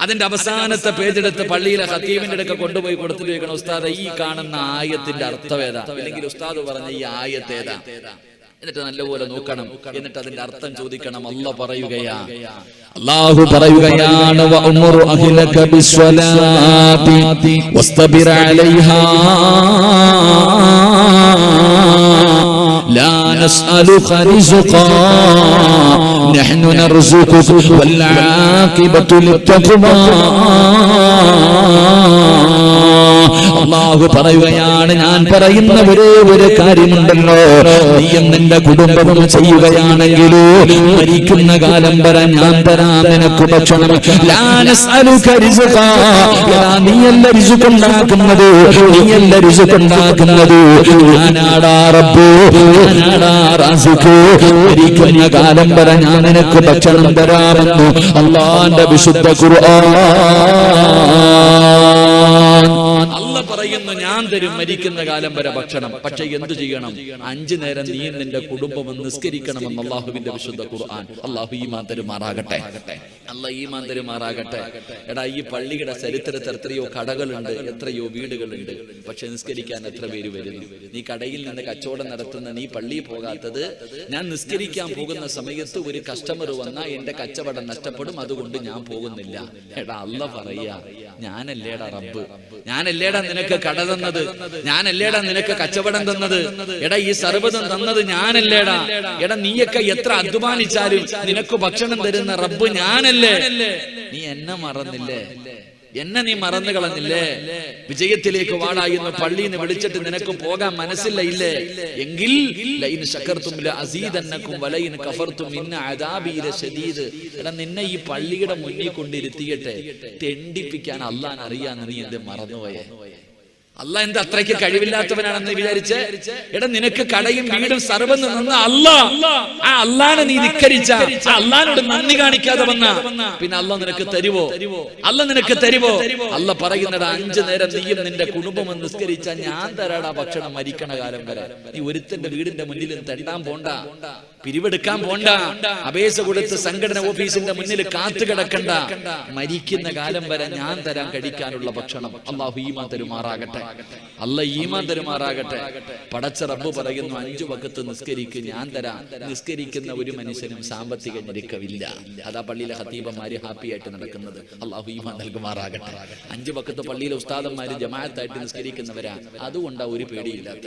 S1: അതിന്റെ അവസാനത്തെ പേജ് എടുത്ത് പള്ളിയിലെ ഹത്തീമിന്റെ അടുക്ക കൊണ്ടുപോയി കൊടുത്തിട്ട് ഉസ്താദ് ഈ കാണുന്ന ആയത്തിന്റെ അർത്ഥം ഏതാ? അല്ലെങ്കിൽ ഉസ്താദ് പറഞ്ഞ ഈ ആയത്തേതാ എന്നിട്ട് നല്ലപോലെ നോക്കണം. എന്നിട്ട് അതിന്റെ അർത്ഥം ചോദിക്കണം. അല്ല പറയുകയാ.
S2: അള്ളാഹു പറയുകയാണ്. വഅ്മുർ അഹ്ലക ബിസ്വലാത്തി വസ്തബിർ അലൈഹാ. لا نسألك رزقا نحن نرزقك والعاقبة للتقوى അള്ളാഹു പറയുകയാണ് ഞാൻ പറയുന്ന ഒരേ ഒരു കാര്യമുണ്ടല്ലോ നീയും നിന്റെ കുടുംബവും ചെയ്യുകയാണെങ്കിലോ മരിക്കുന്ന കാലം വരെ ഞാൻ തരാം നിനക്ക് ഭക്ഷണം ലാ നസ്അലുക റിസ്ഖാ. എടാ, നീയല്ല രിസുക്കുണ്ടാക്കുന്നത് നീയല്ല രിസുക്കുണ്ടാക്കുന്നത് ഞാനാടാ റബ്ബ് ഞാനാടാ റാസിഖ് മരിക്കുന്ന കാലം വരെ ഞാൻ നിനക്ക് ഭക്ഷണം തരാമെന്ന് അള്ളാന്റെ വിശുദ്ധ
S1: അല്ല പറയുന്നു ഞാൻ തരും മരിക്കുന്ന കാലം വരെ ഭക്ഷണം. പക്ഷെ എന്ത് ചെയ്യണം? അഞ്ചു നേരം നീ നിന്റെ കുടുംബം നിസ്കരിക്കണമെന്ന് അള്ളാഹുവിന്റെ വിശുദ്ധ ഖുർആൻ അള്ളാഹു ഈമാൻ മാറാകട്ടെ അല്ല ഈമാൻ മാറാകട്ടെ എടാ ഈ പള്ളിയുടെ ചരിത്രത്തിൽ എത്രയോ കടകളുണ്ട് എത്രയോ വീടുകളുണ്ട്. പക്ഷെ നിസ്കരിക്കാൻ എത്ര പേര് വരുന്നു? നീ കടയിൽ നിന്ന് കച്ചവടം നടത്തുന്ന നീ പള്ളിയിൽ പോകാത്തത് ഞാൻ നിസ്കരിക്കാൻ പോകുന്ന സമയത്ത് ഒരു കസ്റ്റമർ വന്നാൽ എന്റെ കച്ചവടം നഷ്ടപ്പെടും അതുകൊണ്ട് ഞാൻ പോകുന്നില്ല. എടാ അല്ല പറയാ ഞാനല്ലേടാ റബ്ബ്. ഞാനല്ലേടാ നിനക്ക് കട തന്നത്. ഞാനല്ലേടാ നിനക്ക് കച്ചവടം തന്നത്. എടാ ഈ സർവതം തന്നത് ഞാനല്ലേടാ. എടാ നീയൊക്കെ എത്ര അധ്വാനിച്ചാലും നിനക്ക് ഭക്ഷണം തരുന്ന റബ്ബ് ഞാനല്ലേ. നീ എന്നെ മറന്നില്ലേ? എന്നെ നീ മറന്നു കളഞ്ഞില്ലേ? വിജയത്തിലേക്ക് വാടായിരുന്നു പള്ളിയിൽ നിന്ന് വിളിച്ചിട്ട് നിനക്ക് പോകാൻ മനസ്സില്ല ഇല്ലേ? എങ്കിൽ എടാ നിന്നെ ഈ പള്ളിയുടെ മുന്നിൽ കൊണ്ടിരുത്തിയിട്ട്. തെണ്ടിപ്പിക്കാൻ അള്ളാൻ അറിയാന്ന് നീ എന്ത് മറന്നുപോയേ? അല്ല എന്താ അത്രയ്ക്ക് കഴിവില്ലാത്തവനാണെന്ന് വിചാരിച്ച് എടാ നിനക്ക് കടയും വീടും സർവം നിന്ന് അല്ല. ആ അല്ലാനെ നീ ധിക്കരിച്ച അല്ലാനോട് നന്ദി കാണിക്കാതെ വന്ന. പിന്നെ അല്ല നിനക്ക് തരുവോ? അല്ല നിനക്ക് തരുവോ? അല്ല പറയുന്നടാ അഞ്ചു നേരം നീയും നിന്റെ കുടുംബം നിസ്കരിച്ച ഞാൻ തരാടാ ഭക്ഷണം മരിക്കണ കാലം വരെ. നീ ഒരുത്തന്റെ വീടിന്റെ മുന്നിലും തെണ്ടാൻ പോണ്ട പിരിവെടുക്കാൻ പോണ്ട അപേക്ഷ കൊടുത്ത് സംഘടന ഓഫീസിന്റെ മുന്നിൽ കാത്തു കിടക്കണ്ട. മരിക്കുന്ന കാലം വരെ ഞാൻ തരാൻ കഴിക്കാനുള്ള ഭക്ഷണം അള്ളാഹു ഈമാൻ തരുമാറാകട്ടെ. അല്ല ഈമാൻ തരുമാറാകട്ടെ പടച്ച റബ്ബ് പറയുന്നു അഞ്ചു വക്കത്ത് നിസ്കരിക്ക് ഞാൻ തരാം. നിസ്കരിക്കുന്ന ഒരു മനുഷ്യനും സാമ്പത്തിക ഞെരുക്കമില്ല. അതാ പള്ളിയിലെ ഹത്തീബന്മാര് ഹാപ്പി ആയിട്ട് നടക്കുന്നത്. അള്ളാഹു ഈമാൻ നൽകുമാറാകട്ടെ. അഞ്ചു വക്കത്ത് പള്ളിയിലെ ഉസ്താദന്മാര് ജമാഅത്തായിട്ട് നിസ്കരിക്കുന്നവരാ. അതുകൊണ്ടാ ഒരു പേടിയില്ലാത്ത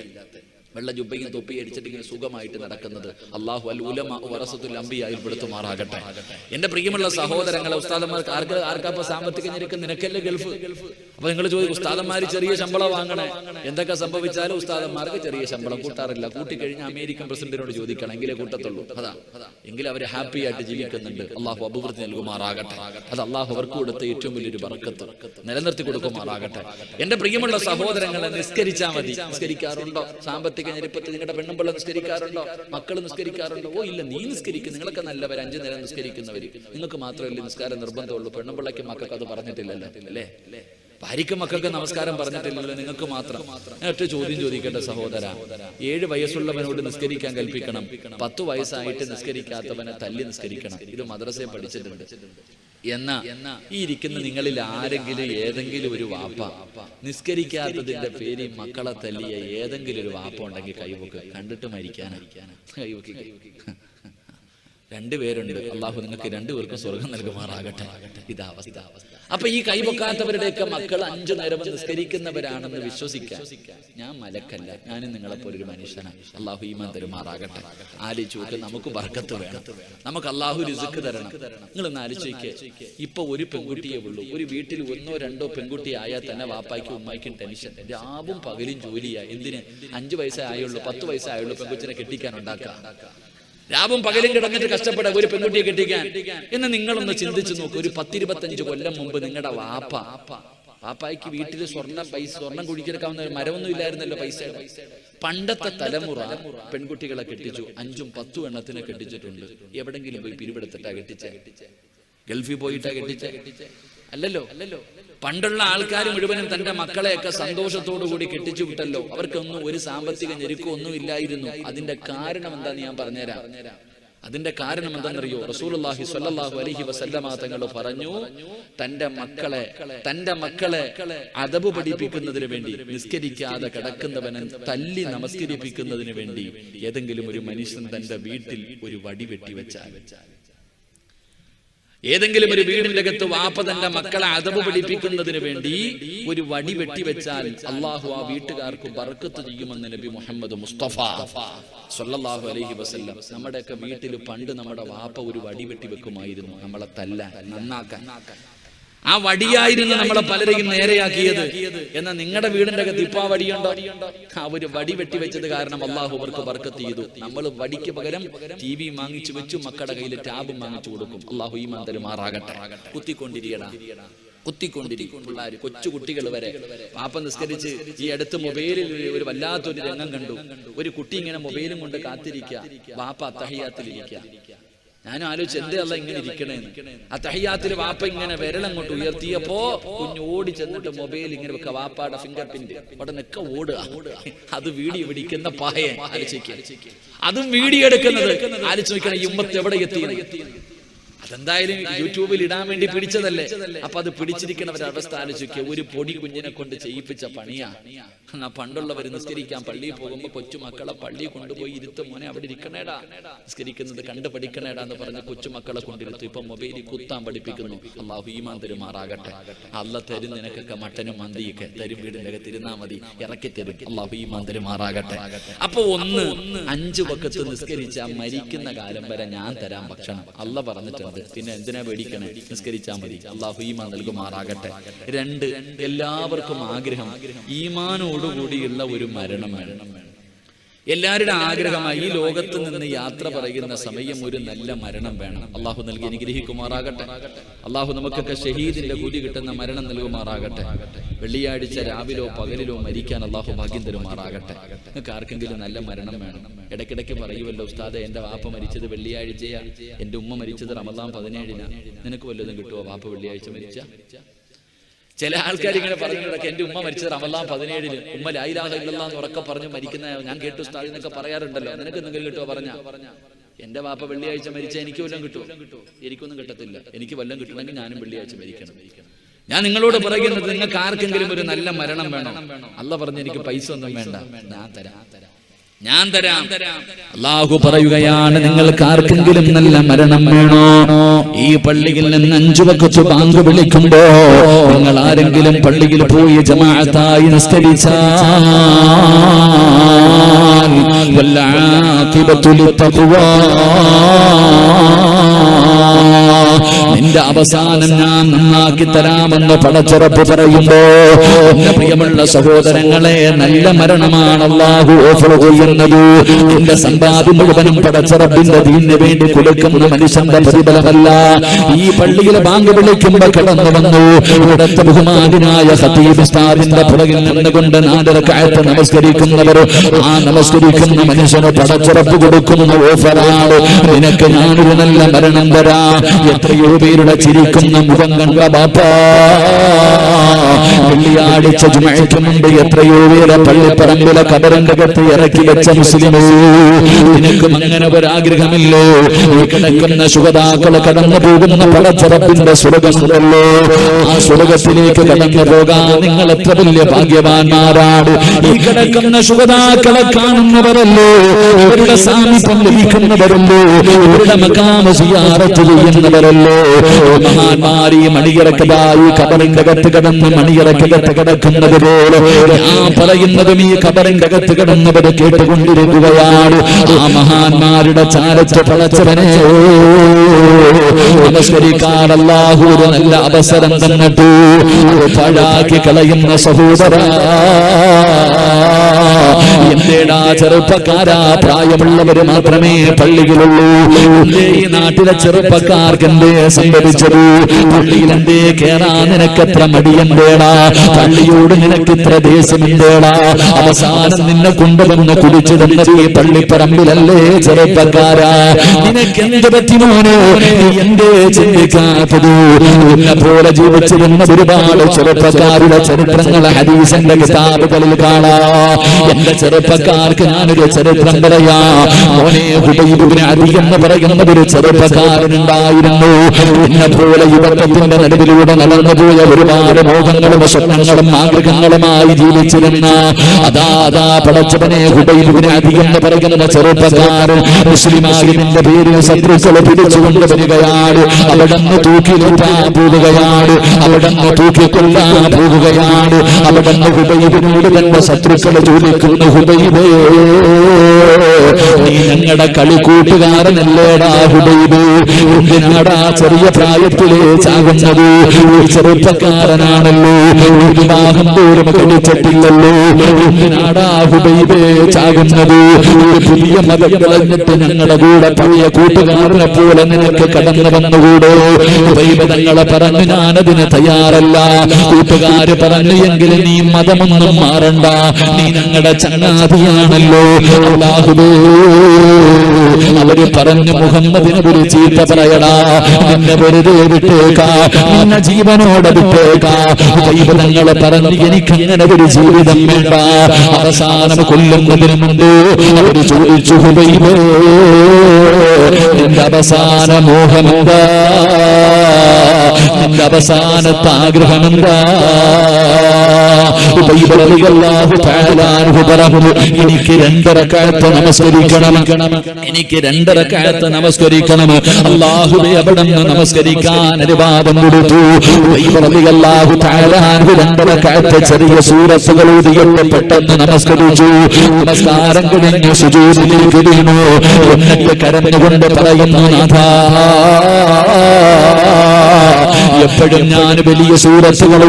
S1: വെള്ള ജുബയും തൊപ്പി അടിച്ചിട്ട് ഇങ്ങനെ സുഖമായിട്ട് നടക്കുന്നത് അള്ളാഹു അൽ ഉലമ വറസത്തുൽ അമ്പിയായി പെടുത്തുമാറാകട്ടെ എന്റെ പ്രിയമുള്ള സഹോദരങ്ങളെ ഉസ്താദന്മാർക്ക് ആർക്ക് ആർക്കാപ്പ സാമ്പത്തിക നിരക്ക് നിനക്കല്ലേ ഗൾഫ്? അപ്പൊ നിങ്ങൾ ചോദിക്കും ഉസ്താദന്മാര് ചെറിയ ശമ്പളം വാങ്ങണേ? എന്തൊക്കെ സംഭവിച്ചാലും ഉസ്താദന്മാർക്ക് ചെറിയ ശമ്പളം കൂട്ടാറില്ല. കൂട്ടിക്കഴിഞ്ഞ് അമേരിക്കൻ പ്രസിഡന്റിനോട് ചോദിക്കണം എങ്കിലേ കൂട്ടത്തുള്ളൂ. അതാ. എങ്കിലും അവർ ഹാപ്പി ആയിട്ട് ജീവിക്കുന്നുണ്ട്. അള്ളാഹു അഭിവൃദ്ധി നൽകുമാറാകട്ടെ. അത് അള്ളാഹു അവർക്ക് കൊടുത്ത ഏറ്റവും വലിയൊരു ബർക്കത്ത്. നിലനിർത്തി കൊടുക്കുമാറാകട്ടെ. എന്റെ പ്രിയമുള്ള സഹോദരങ്ങളെ നിസ്കരിച്ചാൽ മതി. നിസ്കരിക്കാറുണ്ടോ? സാമ്പത്തിക ഞെരുപ്പത്തിൽ നിങ്ങളുടെ പെണ്ണുമ്പിള്ള നിസ്കരിക്കാറുണ്ടോ? മക്കൾ നിസ്കരിക്കാറുണ്ടോ? ഓ ഇല്ല നീ നിസ്കരിക്കും. നിങ്ങളൊക്കെ നല്ലവർ അഞ്ചു നേരം നിസ്കരിക്കുന്നവര്. നിങ്ങൾക്ക് മാത്രമല്ല നിസ്കാരം നിർബന്ധമുള്ളൂ. പെണ്ണുമ്പിള്ളയ്ക്ക് മക്കൾക്ക് അത് പറഞ്ഞിട്ടില്ലല്ലോ. അല്ലേ? ഭാര്യയ്ക്ക് മക്കൾക്ക് നമസ്കാരം പറഞ്ഞിട്ടില്ലല്ലോ നിങ്ങൾക്ക് മാത്രം. ഒറ്റ ചോദ്യം ചോദിക്കട്ടെ സഹോദര. ഏഴ് വയസ്സുള്ളവനോട് നിസ്കരിക്കാൻ കൽപ്പിക്കണം പത്ത് വയസ്സായിട്ട് നിസ്കരിക്കാത്തവനെ തല്ലി നിസ്കരിക്കണം. ഇത് മദ്രസയെ പഠിച്ചിട്ടുണ്ട്. എന്ന ഈ ഇരിക്കുന്ന നിങ്ങളിൽ ആരെങ്കിലും ഏതെങ്കിലും ഒരു വാപ്പ നിസ്കരിക്കാത്തതിന്റെ പേരിൽ മക്കളെ തല്ലിയ ഏതെങ്കിലും ഒരു വാപ്പ ഉണ്ടെങ്കിൽ കൈവക്ക് കണ്ടിട്ട് മരിക്കാനാ. കൈവക്കി രണ്ടുപേരുണ്ട് അള്ളാഹു നിങ്ങൾക്ക് രണ്ടുപേർക്കും സ്വർഗം നൽകുമാറാകട്ടെ. ഇതാ അവസ്ഥ. അപ്പൊ ഈ കൈപൊക്കാത്തവരുടെയൊക്കെ മക്കൾ അഞ്ചു നേരം നിസ്കരിക്കുന്നവരാണെന്ന് വിശ്വസിക്കാം ഞാൻ മലക്കല്ല. ഞാനും നിങ്ങളെ പോലെ ഒരു മനുഷ്യനാണ് അള്ളാഹു ഈമാൻ തരുമാറാകട്ടെ. ആലോചിച്ച് നോക്കി നമുക്ക് ബർക്കത്ത് വേണം. നമുക്ക് അള്ളാഹു രുസുക്ക് തരണം. നിങ്ങൾ ഒന്ന് ആലോചിക്ക്. ഇപ്പൊ ഒരു പെൺകുട്ടിയെ ഉള്ളൂ. ഒരു വീട്ടിൽ ഒന്നോ രണ്ടോ പെൺകുട്ടി ആയാൽ തന്നെ വാപ്പായ്ക്കും ഉമ്മായ്ക്കും ടെൻഷൻ. രാവും പകലും ജോലിയാ. എന്തിന്? അഞ്ചു വയസ്സായുള്ളൂ പത്ത് വയസ്സായുള്ളൂ പെൺകുച്ചിനെ കെട്ടിക്കാൻ ഉണ്ടാക്കാം രാവും പകലും കിടന്നിട്ട് കഷ്ടപ്പെട ഒരു പെൺകുട്ടിയെ കെട്ടിക്കാൻ. എന്ന് നിങ്ങളൊന്ന് ചിന്തിച്ചു നോക്കൂ. ഒരു പത്തിരുപത്തഞ്ച് കൊല്ലം മുമ്പ് നിങ്ങളുടെ വാപ്പ വാപ്പായ്ക്ക് വീട്ടിൽ സ്വർണം പൈസ സ്വർണം കുഴിച്ചെടുക്കാവുന്ന മരമൊന്നും ഇല്ലായിരുന്നല്ലോ പൈസ. പണ്ടത്തെ തലമുറ പെൺകുട്ടികളെ കെട്ടിച്ചു. അഞ്ചും പത്തും എണ്ണത്തിനെ കെട്ടിച്ചിട്ടുണ്ട്. എവിടെങ്കിലും പോയി പിരിവെടുത്തിട്ടാ കെട്ടിച്ച? ഗൾഫിൽ പോയിട്ടാ കെട്ടിച്ചേ? അല്ലല്ലോ. അല്ലല്ലോ പണ്ടുള്ള ആൾക്കാർ മുഴുവനും തന്റെ മക്കളെയൊക്കെ സന്തോഷത്തോടു കൂടി കെട്ടിച്ചു വിട്ടല്ലോ. അവർക്കൊന്നും ഒരു സാമ്പത്തിക ഞെരുക്കോ ഒന്നും ഇല്ലായിരുന്നു. അതിന്റെ കാരണം എന്താന്ന് ഞാൻ പറഞ്ഞുതരാം. അതിന്റെ കാരണം എന്താണെന്നറിയോ? റസൂലുള്ളാഹി സ്വല്ലല്ലാഹു അലൈഹി വസല്ലമ തങ്ങൾ പറഞ്ഞു തന്റെ മക്കളെ തന്റെ മക്കളെ അതബ് പഠിപ്പിക്കുന്നതിന് വേണ്ടി നിസ്കരിക്കാതെ കിടക്കുന്നവനെ തല്ലി നമസ്കരിപ്പിക്കുന്നതിന് വേണ്ടി ഏതെങ്കിലും ഒരു മനുഷ്യൻ തന്റെ വീട്ടിൽ ഒരു വടി വെട്ടി വെച്ചാൽ ഏതെങ്കിലും ഒരു വീടിന്റെ അകത്ത് വാപ്പ തന്റെ മക്കളെ അതവ് പഠിപ്പിക്കുന്നതിന് വേണ്ടി ഒരു വടി വെട്ടിവെച്ചാൽ അള്ളാഹു ആ വീട്ടുകാർക്ക് ബർക്കത്ത് ചെയ്യുമെന്ന് നബി മുഹമ്മദ് മുസ്തഫ സൊല്ലാഹു അലഹി വസല്ലം. നമ്മുടെയൊക്കെ വീട്ടിൽ പണ്ട് നമ്മുടെ വാപ്പ ഒരു വടി വെട്ടി വെക്കുമായിരുന്നു. നമ്മളെ തല്ല നന്നാക്കാൻ. ആ വടിയായിരുന്നു നമ്മളെ പലരെയും നേരെയാക്കിയത്. എന്നാൽ നിങ്ങളുടെ വീടിന്റെ അകത്ത് ഇപ്പൊ ആ വടിയുണ്ടോ? ഒരു വടി വെട്ടി വെച്ചത് കാരണം അള്ളാഹു അവർക്ക് ബർക്കത്ത് ചെയ്തു. നമ്മൾ വടിക്ക് പകരം ടി വി വാങ്ങിച്ചു വെച്ചു മക്കളുടെ കയ്യിൽ ടാബ് വാങ്ങിച്ചു കൊടുക്കും. അള്ളാഹു ഈ മന്ദര് മാറാകട്ടെ. കുത്തിക്കൊണ്ടിരിയടാ. കുത്തിക്കൊണ്ടിരിക്കും. പിള്ളേര് കൊച്ചു കുട്ടികൾ വരെ. പാപ്പ നിസ്കരിച്ച് ഈ അടുത്ത് മൊബൈലിൽ ഒരു വല്ലാത്തൊരു രംഗം കണ്ടു. ഒരു കുട്ടി ഇങ്ങനെ മൊബൈലും കൊണ്ട് കാത്തിരിക്കുക. വാപ്പ അത്തഹിയാത്തിലിരിക്കുക ഞാനും ആലോചിച്ച് എന്തേ അല്ല ഇങ്ങനെ ഇരിക്കണേ ആ തഹിയാത്തിൽ വാപ്പ ഇങ്ങനെ വിരലങ്ങോട്ട് ഉയർത്തിയപ്പോ കുഞ്ഞ് ഓടി ചെന്നിട്ട് മൊബൈൽ ഇങ്ങനെ വെക്ക വാപ്പാടെ ഫിംഗർ പ്രിന്റ് ഉടനൊക്കെ ഓടുക. അത് വീഡിയോ പിടിക്കുന്ന പായ ആലോചിക്കുക അതും വീഡിയോ എടുക്കുന്നത്. ആലോചിച്ച് നോക്കണം ഇമ്മത്ത് എവിടെ എത്തി അതെന്തായാലും യൂട്യൂബിൽ ഇടാൻ വേണ്ടി പിടിച്ചതല്ലേ? അപ്പൊ അത് പിടിച്ചിരിക്കണവരുടെ അവസ്ഥ ആലോചിക്കുക. ഒരു പൊടി കുഞ്ഞിനെ കൊണ്ട് ചെയ്യിപ്പിച്ച പണിയാ. എന്നാ പണ്ടുള്ളവർ നിസ്കരിക്കാൻ പള്ളിയിൽ പോകുമ്പോ കൊച്ചുമക്കളെ പള്ളി കൊണ്ടുപോയി ഇരുത്ത മോനെ അവിടെ ഇരിക്കണേടാ. നിസ്കരിക്കുന്നത് കണ്ടു പഠിക്കണേടാ എന്ന് പറഞ്ഞ് കൊച്ചുമക്കളെ കൊണ്ടിരുത്തു. ഇപ്പൊ മൊബൈലിൽ കുത്താൻ പഠിപ്പിക്കുന്നു. അള്ളാഹു ഈമാൻ തരുമാറാകട്ടെ അല്ല തരും നിനക്കൊക്കെ മട്ടനും മന്തിയൊക്കെ തരും വീടിനൊക്കെ തിരുന്നാ മതി. ഇറക്കി തരും. അള്ളാഹു ഈമാൻ തരുമാറാകട്ടെ അപ്പൊ ഒന്ന് അഞ്ചു പക്കത്ത് നിസ്കരിച്ച മരിക്കുന്ന കാലം വരെ ഞാൻ തരാം ഭക്ഷണം അല്ല പറഞ്ഞിട്ടുണ്ട് പറഞ്ഞിട്ടുണ്ട് പിന്നെ എന്തിനാ പേടിക്കണേ? നിസ്കരിച്ചാൽ മതി. അള്ളാഹു ഈമാൻ നൽകുമാറാകട്ടെ. രണ്ട് എല്ലാവർക്കും ആഗ്രഹം ഈമാനോടുകൂടിയുള്ള ഒരു മരണം വേണം. എല്ലാവരുടെ ആഗ്രഹമായി ഈ ലോകത്ത് നിന്ന് യാത്ര പറയുന്ന സമയം ഒരു നല്ല മരണം വേണം. അള്ളാഹു നൽകി അനുഗ്രഹിക്കുമാറാകട്ടെ. അള്ളാഹു നമുക്കൊക്കെ ഷഹീദിന്റെ കൂലി കിട്ടുന്ന മരണം നൽകുമാറാകട്ടെ. വെള്ളിയാഴ്ച രാവിലോ പകലിലോ മരിക്കാൻ അള്ളാഹു ഭാഗ്യം തരുമാറാകട്ടെ. നിങ്ങൾക്ക് ആർക്കെങ്കിലും നല്ല മരണം വേണം. ഇടയ്ക്കിടയ്ക്ക് പറയുമല്ലോ ഉസ്താദ് എന്റെ വാപ്പ മരിച്ചത് വെള്ളിയാഴ്ചയാ. എന്റെ ഉമ്മ മരിച്ചത് റമദാൻ പതിനേഴിനാ. നിനക്ക് വല്ലതും കിട്ടുമോ വാപ്പ വെള്ളിയാഴ്ച മരിച്ച? ചില ആൾക്കാർ ഇങ്ങനെ പറഞ്ഞിടക്ക് എന്റെ ഉമ്മ മരിച്ചത് റമലാൻ പതിനേഴിന്. ഉമ്മ ലായിലാഹ ഇല്ലെന്ന് ഉറക്കെ പറഞ്ഞു മരിക്കുന്ന ഞാൻ കേട്ടു ഉസ്താദ് എന്നൊക്കെ പറയാറുണ്ടല്ലോ. നിനക്ക് എന്തെങ്കിലും കിട്ടുമോ പറഞ്ഞ? എന്റെ വാപ്പ വെള്ളിയാഴ്ച മരിച്ച എനിക്ക് വല്ലതും കിട്ടുമോ എനിക്കൊന്നും കിട്ടത്തില്ല. എനിക്ക് വല്ലതും കിട്ടണമെങ്കിൽ ഞാനും വെള്ളിയാഴ്ച മരിക്കണം. ഞാൻ നിങ്ങളോട് പറയുന്നത് നിങ്ങൾക്ക് ആർക്കെങ്കിലും ഒരു നല്ല മരണം വേണം? അല്ല പറഞ്ഞ് എനിക്ക് പൈസ ഒന്നും വേണ്ട. ഞാൻ തരാം. ഞാൻ തരാം
S2: അള്ളാഹു പറയുകയാണ് നിങ്ങൾക്ക് ആർക്കെങ്കിലും നല്ല മരണം വേണോ ഈ പള്ളിയിൽ നിന്ന് അഞ്ചു വക്കച്ചു ബാങ്ക് വിളിക്കുമ്പോ നിങ്ങൾ ആരെങ്കിലും പള്ളിയിൽ പോയി ജമാഅത്തായി നിസ്കരിച്ചാൽ വല്ലാഖിബത്തു ലിത്തഖ്വാ. നിന്റെ അവസാനം ഞാൻ നന്നാക്കി തരാമെന്ന് പടച്ചുറപ്പ് പറയുമ്പോ എന്റെ പ്രിയമുള്ള സഹോദരങ്ങളെ നല്ല മരണമാണ് അള്ളാഹു ഓഫർ ചെയ്യുന്നത്. എന്റെ സമ്പാദ്യം മുഴുവനും പടച്ചുറപ്പിന്റെ ദീനിന് വേണ്ടി കൊടുക്കുന്ന മനുഷ്യന്റെ പ്രതിഫലമല്ല. ഈ പള്ളിയിൽ ബാങ്ക് വിളിക്കുമ്പോ കിടന്നു വന്നു. ഇവിടുത്തെ ബഹുമാനായ ഹത്തീബ് സ്റ്റാറിന്റെ പുറകിൽ നിന്നുകൊണ്ട് നാലരക്കായത്ത് നമസ്കരിക്കുന്നവർ ആ നമസ്കരിക്കുന്ന മനുഷ്യന് പടച്ചുറപ്പ് കൊടുക്കുന്ന ഓഫറാണ്. നിനക്ക് ഞാനൊരു നല്ല മരണം തരാ. എത്രയോ പേരുടെ ചിരിക്കുന്ന മുഖം കണ്ട ബാപ്പാ. വെള്ളിയാഴ്ച ജുമയ്ക്ക് മുമ്പ് എത്രയോ പേരെ പള്ളിപ്പറമ്പിലെ കബരംഗത്ത് ഇറക്കി വെച്ച മുസ്ലിമേ? നിനക്കും അങ്ങനെ ഒരാഗ്രഹമില്ലോ. ഈ കിടക്കുന്ന ശുഹതാക്കൾ കടന്നു പോകുന്ന പടച്ചറപ്പിന്റെ സ്വർഗമുണ്ടല്ലോ ആ സ്വർഗത്തിലേക്ക് കടന്നു പോകാൻ നിങ്ങൾ എത്ര വലിയ ഭാഗ്യവാന്മാരാണ്? ഈ കിടക്കുന്ന ശുഹതാക്കളെ കാണുന്നവരല്ലോ? ഇവരുടെ സാമീപ്യം ലഭിക്കുന്നവരല്ലോ? ഇവരുടെ മക്കാമ സിയാറത്ത് ചെയ്യുന്നവരല്ലോ? മഹാന്മാരി മണിയറക്കതായി കബറിന്റെ കത്ത് കിടന്ന് മണിയറക്കകത്ത് കിടക്കുന്നത് പോലെ ഞാൻ പറയുന്നതും ഈ കബറിന്റെ അകത്ത് കിടന്നവർ കേട്ടുകൊണ്ടിരിക്കുകയാണ്. ആ മഹാന്മാരുടെ ചാരത്ത് പളച്ചവനെ ഒരു നല്ല അവസരം തന്നിട്ടു പാഴാക്കി കളയുന്ന സഹോദര. എന്തേടാ ചെറുപ്പക്കാരാ പ്രായമുള്ളവര് മാത്രമേ പള്ളിയിലുള്ളൂ ഈ നാട്ടിലെ ചെറുപ്പക്കാർക്ക് എന്തേ സംഭവിച്ചത് പള്ളിയിൽ എന്തേ കേറാ നിനക്കെത്ര മടിയന്തേടാ പള്ളിയോട് നിനക്ക് ഇത്ര ദേശം എന്തേടാ അവസാനം നിന്നെ കൊണ്ടുവന്ന് കുടിച്ചു തന്നത് ഈ പള്ളിപ്പറമ്പിലല്ലേ ചെറുപ്പക്കാരാ നിനക്ക് എന്ത് പറ്റി മോനോ നീ എന്തേ ചിന്തിക്കാത്തത് എന്നെ പോലെ ജീവിച്ചിരുന്ന ഒരുപാട് ചെറുപ്പക്കാരുടെ ചരിത്രങ്ങൾ ഹരീശന്റെ കിതാബുകളിൽ കാണാ എന്റെ ചെറുപ്പക്കാർക്ക് ഞാനൊരു ചരിത്രം പറയാ മോനെ ഹുബൈബിന് അധികം പറയുന്ന ഒരു ചെറുപ്പക്കാരനുണ്ടായിരുന്നു. എന്നെ പോലെ യുവത്വത്തിന്റെ നടുവിലൂടെ നടന്നുപോയ ഒരുപാട് മോഹങ്ങളും സ്വപ്നങ്ങളും ആഗ്രഹങ്ങളുമായി ജീവിച്ചിരുന്ന അതാ അതാ പടച്ചവനെ ഹുബൈബിന് അധികം പറയുന്ന ചെറുപ്പക്കാരൻ മുസ്ലിമാരിന്റെ പേരിൽ ശത്രുക്കളെ പിടിച്ചുകൊണ്ട് വരികയാണ്. അവിടന്ന് തൂക്കിലേറ്റാൻ പോവുകയാണ്. അവിടന്ന് തൂക്കിക്കൊല്ലാൻ പോവുകയാണ്. അവിടന്ന് ഹുബൈബിനോട് തന്നെ ശത്രുക്കളെ ചോദിക്കുന്നു. ഹുബൈബേ നീ ഞങ്ങളുടെ കളിക്കൂട്ടുകാരനല്ലേടാ ഹുബൈബേ എന്തിനാടാ ചെറിയ പ്രായത്തിലേ ചാകുന്നത്. ചെറുപ്പക്കാരനാണല്ലോ. വിവാഹം പോലും കഴിച്ചിട്ടില്ലല്ലോ. എന്തിനാടാ ഹുബൈബേ ചാകുന്നത്. പുതിയ മതം കളഞ്ഞിട്ട് ഞങ്ങളുടെ കൂടെ പഴയ കൂട്ടുകാരനെ പോലെ നിനക്ക് കടന്നു വന്നുകൂടെ. ഹുബൈബ് തങ്ങളെ പറഞ്ഞു ഞാനതിന് തയ്യാറല്ല. കൂട്ടുകാര് പറഞ്ഞു എങ്കിലും നീ മതമൊന്നും മാറണ്ട. നീ ഞങ്ങളുടെ ചങ്ങാതിയാണല്ലോ അവർ പറഞ്ഞു മുഹമ്മദിനെ ഒരു ചീത്ത പറയടാ. നിന്നെ വെറുതെ വിട്ടേക്കാ. നിന്നെ ജീവനോടെ വിട്ടേക്കാ. ദൈവതങ്ങളെ പറഞ്ഞു എനിക്ക് അങ്ങനെ ഒരു ജീവിതം വേണ്ട. അവസാനം കൊല്ലുന്നതിന് മുമ്പ് അവർ ചോദിച്ചു ഹുബൈബേ എന്റെ അവസാന മോഹമെന്താ? നിന്റെ അവസാനത്തെ ആഗ്രഹം എന്താ? എനിക്ക് രണ്ടരക്കാലത്ത് നമസ്കരിക്കണം. എനിക്ക് രണ്ടരക്കാലത്ത് നമസ്കരിക്കണം. അള്ളാഹുബെ അവിടെ നമസ്കരിക്കാൻ അനുവാദം കൊടുത്തു. അള്ളാഹു റളിയല്ലാഹു തആല അൻഹു രണ്ടരക്കാലത്ത് ചെറിയ ഊതിയിട്ട് പെട്ടെന്ന് നമസ്കരിച്ചു. നമസ്കാരം കഴിഞ്ഞു സുജൂദിലേക്ക് വീണു എന്നിട്ട് കരഞ്ഞുകൊണ്ട് പറയുന്നു നാഥാ. എപ്പോഴും ഞാൻ വലിയ സൂറത്തുകൾ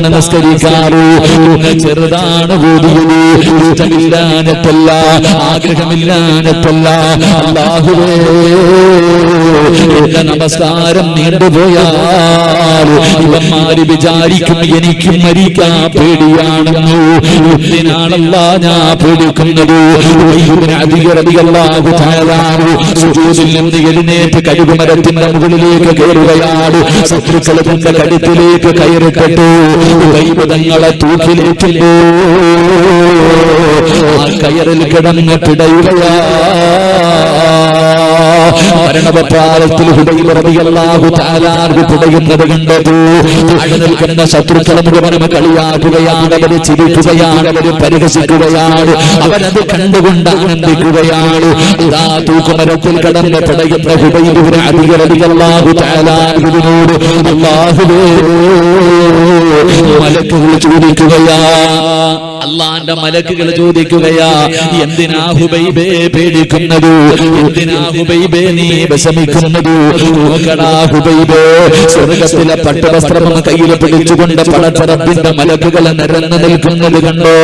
S2: നമസ്കരിക്കാറ്. ചെറുതാണ് ഇഷ്ടമില്ലാഞ്ഞിട്ടല്ല ആഗ്രഹമില്ലാനത്തല്ല. അല്ലാഹുവേ. എന്റെ നമസ്കാരം നീണ്ടുപോയാൽ ഇവന്മാര് വിചാരിക്കും എനിക്കും മരിക്കാൻ പേടിയാണെന്നു. എന്തിനാണല്ല ഞാൻ പേടിക്കുന്നത്? സുജൂതിൽ നിന്ന് എഴുന്നേറ്റ് കഴുകുമരത്തിന്റെ മുകളിലേക്ക് കയറുകയാണ്. ശത്രുക്കളെ തന്റെ കടുത്തിലേക്ക് കയറിപ്പെട്ടു ദൈവതങ്ങളെ തൂക്കിലേറ്റുന്നു ആ കയറിൽ കിടന്ന് മരണപ്രാലത്തിൽ പിടയുന്നത് കണ്ടതു നിൽക്കുന്ന ശത്രുക്കളെ മുഴുവനും കളിയാക്കുകയാണ് അവർ ചിരിക്കുകയാണ് അവർ പരിഹസിക്കുകയാണ് അവരത് കണ്ടുകൊണ്ട് ആനന്ദിക്കുകയാണ്. ഇതാ തൂക്കുമരത്തിൽ കടന്ന് പിടയുന്ന ഹുദൈബിനെ അധികരടിയല്ലാഹു താലാർഹുവിനോട് അല്ലാഹുവേ മലക്കുകൾ ചോദിക്കുകയാ അള്ളാന്റെ മലക്കുകൾ ചോദിക്കുകയാ എന്തിനാ ഹുബൈബേ പേടിക്കുന്നത്? എന്തിനാ ഹുബൈബേ നീ വിഷമിക്കുന്നത്? നോക്കടാ ഹുബൈബേ സ്വർഗത്തിലെ പട്ടുവസ്ത്രം കയ്യിൽ പിടിച്ചുകൊണ്ട് പടച്ചറപ്പിന്റെ മലക്കുകൾ നിരന്നു നിൽക്കുന്നത് കണ്ടോ?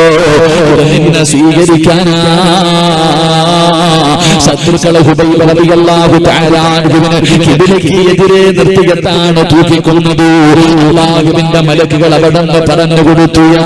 S2: നിന്നെ സ്വീകരിക്കാനാ. ശത്രുക്കളെ എതിരെ നിർത്തിയത്താണ് തൂക്കിക്കൊന്നത്. അല്ലാഹുവിന്റെ മലക്കുകൾ അവിടെ നിന്ന് പറഞ്ഞു കൊടുത്തു. യാ.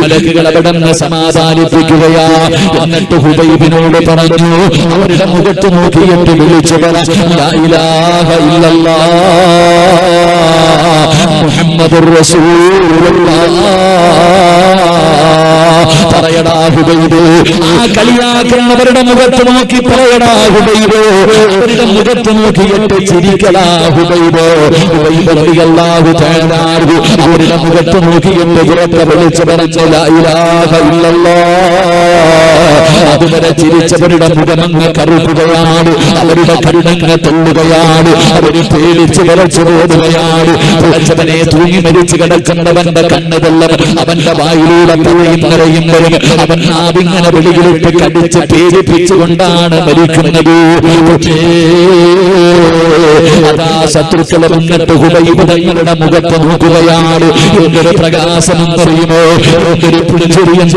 S2: മലക്കുകൾ അവിടെ നിന്ന് സമാധാനിപ്പിക്കുകയാ. എന്നിട്ട് ഹുബൈബിനോട് പറഞ്ഞു അവരുടെ മുഖത്ത് നോക്കിയിട്ട് വിളിച്ചു പറ. റസൂലുള്ളാഹ് പറയടാ ഹുബൈബ് ആ കളിയാക്കുന്നവരുടെ മുഖത്ത് നോക്കി പറയടാ ഹുബൈബ്. അവരുടെ മുഖത്ത് നോക്കിയിട്ട് ചിരിക്കടാ ഹുബൈബ്. ഹുബൈബ് റളിയല്ലാഹു തആല അവരുടെ മുഖത്ത് നോക്കിയിട്ട് വിളിച്ചു പറഞ്ഞു ഇല്ലല്ലാഹ്. അതുവരെ ചിരിച്ചവരുടെ മുഖമങ്ങ് കറുക്കുകയാണ് അവരുടെ കരുണങ്ങ് തള്ളുകയാണ്. അവർ പേടിച്ച് വിറച്ചു പോകുകയാണ് വിളച്ചവനെ തൂങ്ങി മരിച്ചു കിടക്കുന്നവന്റെ കണ്ണ് അവന്റെ വായിലൂടെ പുഴയും നിറയും വരും. അവൻ നാവിങ്ങനെ വെളിയിലിട്ട് കടിച്ച് പേടിപ്പിച്ചുകൊണ്ടാണ് മരിക്കുന്നത്. അതാ ശത്രുക്കളെ മുന്നിട്ട് ഹുബൈബുധങ്ങളുടെ മുഖത്ത് നോക്കുകയാണ്. എന്തൊരു പ്രകാശം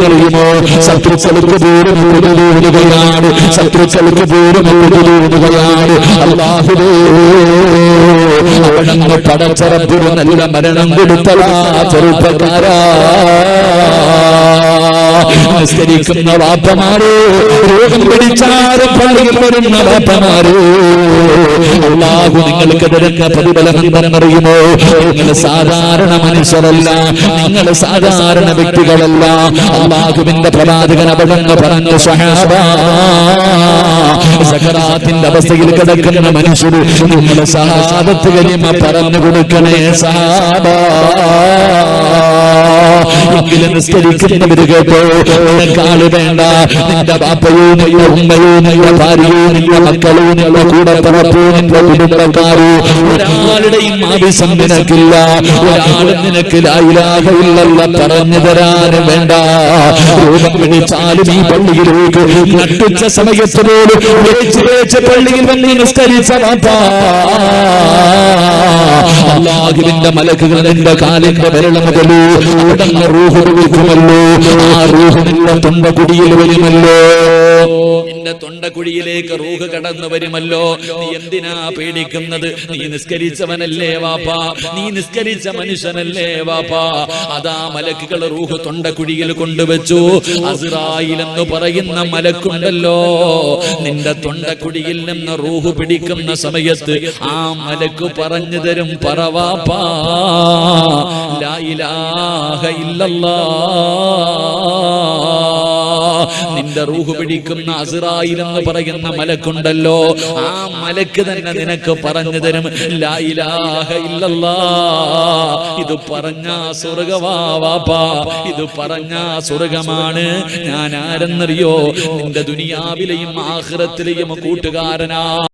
S2: അറിയുമോ ശത്രുക്കൾക്ക് ദൂരം ഓടുകയാണ് ശത്രുക്കൾക്ക് ദൂരം ഓടുകയാണ് അവിടങ്ങ് പടച്ചറപ്പിന് നല്ല മരണം കൊടുത്തലാ ചെറുപ്പക്കാരാ. നിസ്കരിക്കുന്ന വാപ്പമാരെ രോഗം പള്ളിയിൽ വരുന്ന വാപ്പമാരെ അള്ളാഹു നിങ്ങൾക്ക് തരുന്ന പ്രതിഫലം എന്തെന്നറിയുമോ നിങ്ങൾ സാധാരണ മനുഷ്യരല്ല നിങ്ങൾ സാധാരണ വ്യക്തികളല്ല. അള്ളാഹുവിന്റെ പ്രവാചകൻ അവിടെന്ന് പറഞ്ഞു സഹാബ സകറാത്തിന്റെ അവസ്ഥയിൽ കിടക്കുന്ന മനുഷ്യർ നിങ്ങൾ സഹാബത്ത് കരിമ പറഞ്ഞു കൊടുക്കണേ സഹാബ. എങ്കിലും നിസ്കരിക്കുന്നവര് കേട്ടോ നിനക്കാൾ വേണ്ട. നിന്റെ ബാപ്പയോ നിന്റെ ഉമ്മയോ നിന്റെ ഭാര്യയോ നിന്റെ മക്കളോ നിന്റെ കൂടെ പറപ്പോ നിന്റെ കുടുംബക്കാരോ ഒരാളുടെയും ആവശ്യം നിനക്കില്ല. ഒരാളും നിനക്ക് ലായിലാകയില്ലല്ല. പറഞ്ഞു തരാനും വേണ്ട. രൂപം വിളിച്ചാലും ഈ പള്ളിയിലേക്ക് നട്ടുച്ച സമയത്ത് പോലും വേച്ച് പള്ളിയിൽ വന്ന് നിസ്കരിച്ച അല്ലാഹുവിന്റെ അള്ളാഹുവിന്റെ മലക്കുകൾ നിന്റെ കാലിന്റെ വിരള മുതലോ. അവിടുന്ന് റൂഹ് വിളിക്കുമല്ലോ ആ റൂഹ് നിന്റെ തൊണ്ട കുടിയിൽ വരുമല്ലോ.
S1: നിന്റെ തൊണ്ടക്കുഴിയിലേക്ക് റൂഹ് കടന്നു വരുമല്ലോ. നീ എന്തിനാ പേടിക്കുന്നത്? നീ നിസ്കരിച്ചവനല്ലേ വാപ്പാ. നീ നിസ്കരിച്ച മനുഷ്യനല്ലേ വാപ്പാ. അതാ മലക്കുകൾ റൂഹ് തൊണ്ടക്കുഴിയിൽ കൊണ്ടുവച്ചു. അസ്രായിൽ എന്ന് പറയുന്ന മലക്കുണ്ടല്ലോ. നിന്റെ തൊണ്ടക്കുഴിയിൽ നിന്ന് റൂഹ് പിടിക്കുന്ന സമയത്ത് ആ മലക്ക് പറഞ്ഞു തരും പറവാപ്പാ ലാ ഇലാഹ ഇല്ലല്ലാ നിന്റെ റൂഹ് പിടിക്കുന്ന അസിറായിൽ എന്ന് പറയുന്ന മലക്കുണ്ടല്ലോ. ആ മലക്ക് തന്നെ നിനക്ക് പറഞ്ഞു തരും. ഇത് പറഞ്ഞ സ്വർഗവാപ്പാ ഇത് പറഞ്ഞ സ്വർഗമാണ്. ഞാൻ ആരെന്നറിയോ? നിന്റെ ദുനിയാവിലെയും ആഹ്റത്തിലെയും കൂട്ടുകാരനാ.